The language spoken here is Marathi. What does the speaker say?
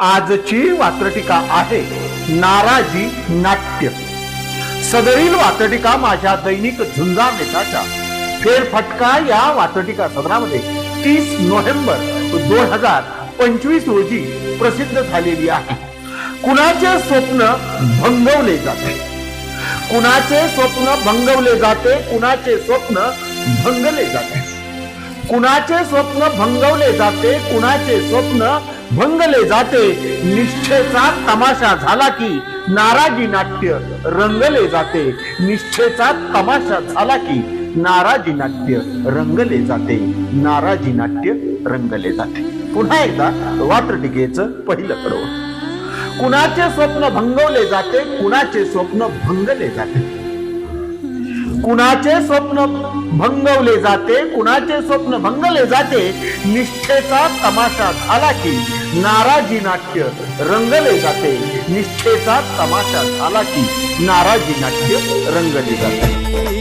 आजची वात्रटिका आहे नाराजी नाट्य. सदरील वात्रटिका माझ्या दैनिक झुंजा नेताच्या फेरफटका या वात्रटिका सदरामध्ये तीस नोव्हेंबर दोन हजार पंचवीस रोजी प्रसिद्ध झालेली आहे. कुणाचे स्वप्न भंगवले जाते? कुणाचे स्वप्न भंगवले जाते? कुणाचे स्वप्न भंगले जाते? कुणाचे स्वप्न भंगवले जाते? कुणाचे स्वप्न भंगले जाते निष्ठेचा तमाशा झाला की नाराजी नाट्य रंगले जाते. निष्ठेचा तमाशा झाला की नाराजी नाट्य रंगले जाते. नाराजी नाट्य रंगले जाते. पुन्हा एकदा वात्रटिकेच पहिलं कडवं कुणाचे स्वप्न भंगवले जाते कुणाचे स्वप्न भंगले जाते? कुणाचे स्वप्न भंगवले जाते कुणाचे स्वप्न भंगले जाते निष्ठेचा तमाशा झाला की नाराजी नाट्य रंगले जाते. निष्ठेचा तमाशा झाला की नाराजी नाट्य रंगले जाते.